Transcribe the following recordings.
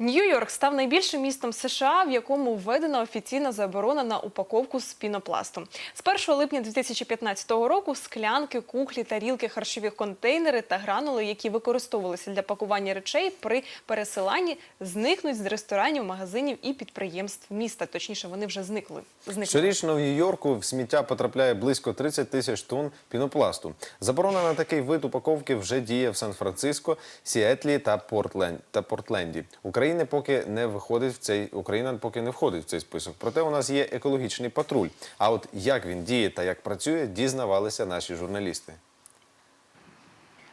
Нью-Йорк став найбільшим містом США, в якому введена офіційна заборона на упаковку з пінопласту. З 1 липня 2015 року склянки, кухлі, тарілки, харчові контейнери та гранули, які використовувалися для пакування речей при пересиланні, зникнуть з ресторанів, магазинів і підприємств міста. Точніше, вони вже зникли. зникли. Щорічно в Нью-Йорку в сміття потрапляє близько 30 тисяч тонн пінопласту. Заборона на такий вид упаковки вже діє в Сан-Франциско, Сіетлі та Портленд та Портленді. Україна поки не виходить в цей Україна поки не входить в цей список. Проте у нас є екологічний патруль. А от як він діє та як працює, дізнавалися наші журналісти.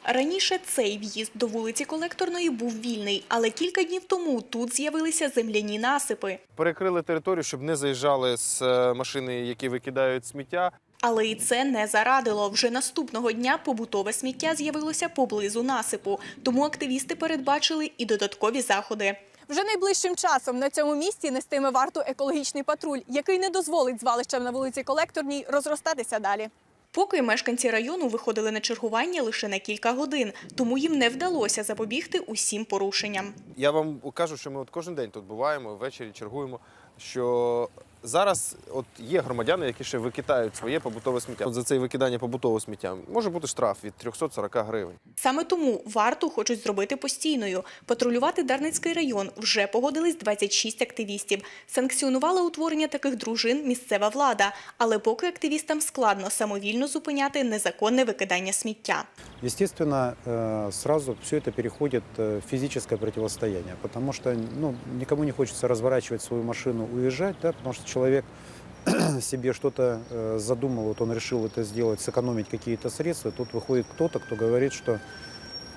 Раніше цей в'їзд до вулиці Колекторної був вільний, але кілька днів тому тут з'явилися земляні насипи. перекрили територію, щоб не заїжджали з е, машини, які викидають сміття. Але і це не зарадило. Вже наступного дня побутове сміття з'явилося поблизу насипу. Тому активісти передбачили і додаткові заходи. Вже найближчим часом на цьому місці нестиме варту екологічний патруль, який не дозволить звалищам на вулиці Колекторній розростатися далі. Поки мешканці району виходили на чергування лише на кілька годин, тому їм не вдалося запобігти усім порушенням. Я вам кажу, що ми от кожен день тут буваємо, ввечері чергуємо. Що зараз от є громадяни, які ще викидають своє побутове сміття. От за це викидання побутового сміття може бути штраф від 340 гривень. Саме тому варту хочуть зробити постійною. Патрулювати Дарницький район вже погодились 26 активістів. Санкціонувала утворення таких дружин місцева влада, але поки активістам складно самовільно зупиняти незаконне викидання сміття. Естественно, э, сразу все это переходит э, в физическое противостояние, потому что ну, никому не хочется разворачивать свою машину, уезжать, да, потому что человек себе что-то э, задумал, вот он решил это сделать, сэкономить какие-то средства, тут выходит кто-то, кто говорит, что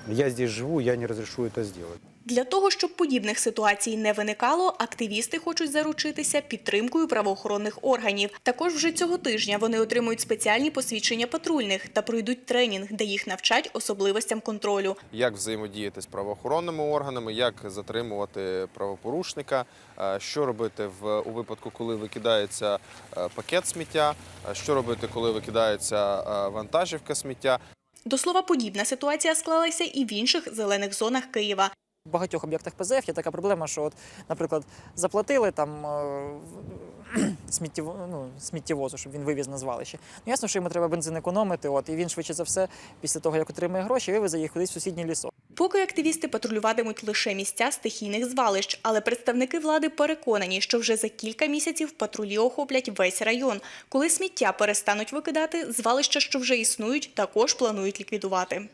я здесь живу, я не разрешу это сделать. Для того, щоб подібних ситуацій не виникало, активісти хочуть заручитися підтримкою правоохоронних органів. Також вже цього тижня вони отримують спеціальні посвідчення патрульних та пройдуть тренінг, де їх навчать особливостям контролю. Як взаємодіяти з правоохоронними органами, як затримувати правопорушника, е, що робити в у випадку, коли викидається е, пакет сміття, е, що робити, коли викидається вантажівка сміття. До слова, подібна ситуація склалася і в інших зелених зонах Києва. В багатьох об'єктах ПЗФ є така проблема, що, от, наприклад, заплатили там е, сміттєво, ну, сміттєвозу, щоб він вивіз на звалище. Ну, ясно, що йому треба бензин економити, от, і він швидше за все, після того, як отримає гроші, вивезе їх кудись в сусідній лісок. Поки активісти патрулюватимуть лише місця стихійних звалищ, але представники влади переконані, що вже за кілька місяців патрулі охоплять весь район. Коли сміття перестануть викидати, звалища, що вже існують, також планують ліквідувати.